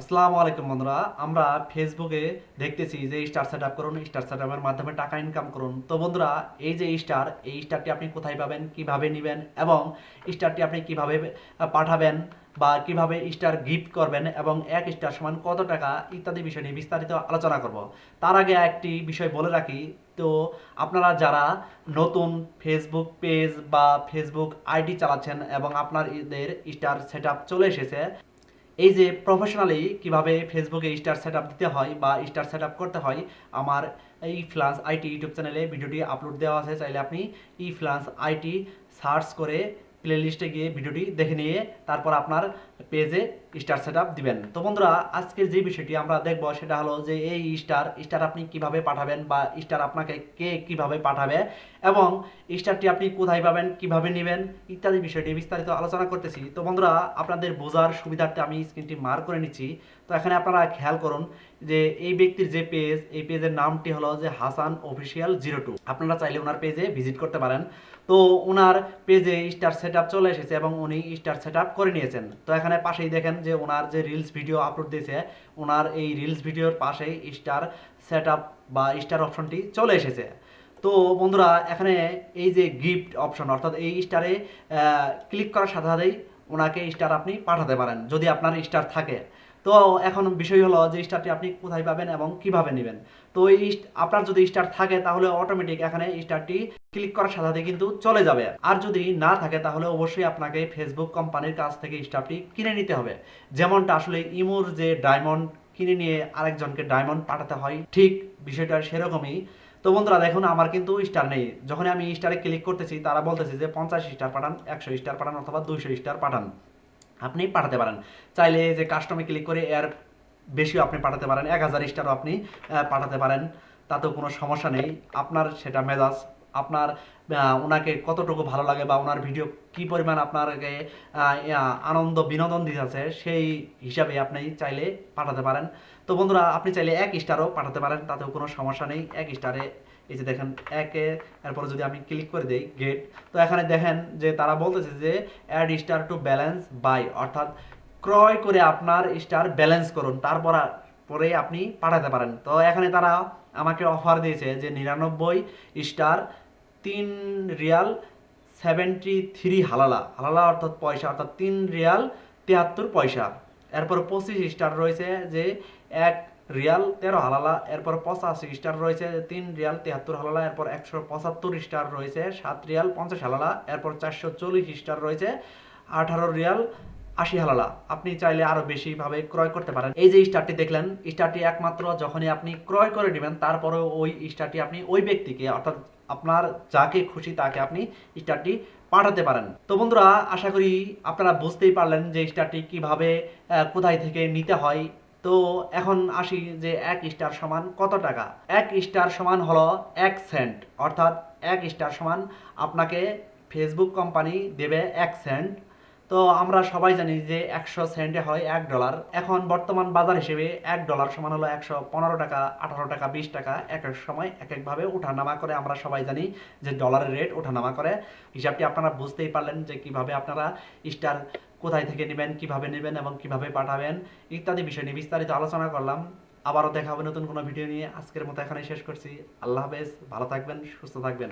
আসসালামু আলাইকুম বন্ধুরা, আমরা ফেসবুকে দেখতেছি যে স্টার সেট আপ করুন স্টার সেট আপের মাধ্যমে টাকা ইনকাম করুন। তো বন্ধুরা, এই যে স্টার এই স্টারটি আপনি কোথায় পাবেন, কীভাবে নেবেন এবং স্টারটি আপনি কীভাবে পাঠাবেন বা কীভাবে স্টার গিফট করবেন এবং এক স্টার সমান কত টাকা ইত্যাদি বিষয় নিয়ে বিস্তারিত আলোচনা করব। তার আগে একটি বিষয় বলে রাখি, তো আপনারা যারা নতুন ফেসবুক পেজ বা ফেসবুক আইডি চালাচ্ছেন এবং আপনাদের স্টার সেট চলে এসেছে এই যে প্রফেশনালি কীভাবে ফেসবুকে স্টার সেট দিতে হয় বা স্টার সেট করতে হয়, আমার এই ফ্লান্স আইটি ইউটিউব চ্যানেলে ভিডিওটি আপলোড দেওয়া আছে। চাইলে আপনি ই ফ্লান্স আইটি সার্চ করে প্লে লিস্টে গিয়ে ভিডিওটি দেখে নিয়ে তারপর আপনার পেজে স্টার সেট আপ দিবেন। তো বন্ধুরা, আজকের যে বিষয়টি আমরা দেখব সেটা হলো যে এই স্টার স্টার আপনি কীভাবে পাঠাবেন বা স্টার আপনাকে কে কীভাবে পাঠাবে এবং স্টারটি আপনি কোথায় পাবেন, কীভাবে নেবেন ইত্যাদি বিষয়টি বিস্তারিত আলোচনা করতেছি। তো বন্ধুরা, আপনাদের বোঝার সুবিধার্থে আমি স্ক্রিনটি মার করে নিচ্ছি। তো এখানে আপনারা খেয়াল করুন যে এই ব্যক্তির যে পেজ এই পেজের নামটি হলো যে হাসান অফিসিয়াল জিরো টু আপনারা চাইলে ওনার পেজে ভিজিট করতে পারেন। তো ওনার পেজে স্টার সেট চলে এসেছে এবং উনি স্টার সেট করে নিয়েছেন। তো এখানে পাশেই দেখেন যে ওনার যে রিলস ভিডিও আপলোড দিয়েছে, ওনার এই রিলস ভিডিওর পাশেই স্টার সেট বা স্টার অপশনটি চলে এসেছে। তো বন্ধুরা, এখানে এই যে গিফট অপশন অর্থাৎ এই স্টারে ক্লিক করার সাথে সাথেই ওনাকে স্টার আপনি পাঠাতে পারেন, যদি আপনার স্টার থাকে। তো এখন বিষয় হলো যে স্টারটি আপনি কোথায় পাবেন এবং কীভাবে নেবেন। তো এই আপনার যদি স্টার থাকে তাহলে অটোমেটিক এখানে স্টারটি ক্লিক করার সাথে সাথে কিন্তু চলে যাবে। আর যদি না থাকে তাহলে অবশ্যই আপনাকে ফেসবুক কোম্পানির কাছ থেকে স্টারটি কিনে নিতে হবে। যেমনটা আসলে ইমুর যে ডায়মন্ড কিনে নিয়ে আরেকজনকে ডায়মন্ড পাঠাতে হয়, ঠিক বিষয়টা সেরকমই। তো বন্ধুরা দেখুন, আমার কিন্তু স্টার নেই। যখন আমি স্টারে ক্লিক করতেছি, তারা বলতেছে যে পঞ্চাশ স্টার পাঠান, একশো স্টার পাঠান অথবা দুইশো স্টার পাঠান। আপনি পাঠাতে পারেন। চাইলে যে কাস্টমে ক্লিক করে এর বেশিও আপনি পাঠাতে পারেন। এক হাজার স্টারও আপনি পাঠাতে পারেন। তাতেও কোনো সমস্যা নেই। আপনার সেটা মেজাজ আপনার ওনাকে কতটুকু ভালো লাগে বা ওনার ভিডিও কি পরিমাণ আপনাকে আনন্দ, বিনোদন দিতেছে, সেই হিসাবে আপনি চাইলে পাঠাতে পারেন। তো বন্ধুরা, আপনি চাইলে এক স্টারও পাঠাতে পারেন, তাতেও কোনো সমস্যা নেই। এক স্টারে এই যে দেখেন, একে এরপরে যদি আমি ক্লিক করে দিই গেট তো এখানে দেখেন যে তারা বলতেছে যে add star to balance buy অর্থাৎ ক্রয় করে আপনার স্টার ব্যালেন্স করুন। তারপর পরে আপনি পাঠাতে পারেন। তো এখানে তারা আমাকে অফার দিয়েছে যে নিরানব্বই স্টার তিন রিয়াল সেভেন্টি থ্রি হালালা। হালালা অর্থাৎ পয়সা, অর্থাৎ তিন রিয়াল তিয়াত্তর পয়সা। এরপর পঁচিশ স্টার রয়েছে যে এক রিয়াল তেরো হালালা। এরপর পঁচাশি স্টার রয়েছে তিন রিয়াল তিয়াত্তর হালালা। এরপর একশো পঁচাত্তর স্টার রয়েছে সাত রিয়াল পঞ্চাশ হালালা। এরপর চারশো চল্লিশ স্টার রয়েছে আঠারো রিয়াল আশি হালালা। আপনি চাইলে আরও বেশি ভাবে ক্রয় করতে পারেন। এই যে স্টারটি দেখলেন, স্টারটি একমাত্র যখনই আপনি ক্রয় করে নেবেন তারপরে ওই স্টারটি আপনি ওই ব্যক্তিকে, অর্থাৎ আপনার যাকে খুশি তাকে আপনি স্টারটি পাঠাতে পারেন। তো বন্ধুরা, আশা করি আপনারা বুঝতেই পারলেন যে স্টারটি কীভাবে কোথায় থেকে নিতে হয়। তো এখন আসি যে এক স্টার সমান কত টাকা? এক স্টার সমান হলো এক সেন্ট। অর্থাৎ এক স্টার সমান আপনাকে ফেসবুক কোম্পানি দেবে এক সেন্ট। তো আমরা সবাই জানি যে একশো সেন্টে হয় এক ডলার। এখন বর্তমান বাজার হিসেবে এক ডলার সমান হলো একশো পনেরো টাকা, আঠারো টাকা, বিশ টাকা এক এক সময় এক একভাবে ওঠানামা করে আমরা সবাই জানি যে ডলারের রেট ওঠানামা করে। হিসাবটি আপনারা বুঝতেই পারলেন যে কীভাবে আপনারা স্টার কোথায় থেকে নেবেন, কীভাবে নেবেন এবং কীভাবে পাঠাবেন ইত্যাদি বিষয় নিয়ে বিস্তারিত আলোচনা করলাম। আবারও দেখা হবে নতুন কোনো ভিডিও নিয়ে। আজকের মতো এখানে শেষ করছি। আল্লাহ হাফেজ। ভালো থাকবেন, সুস্থ থাকবেন।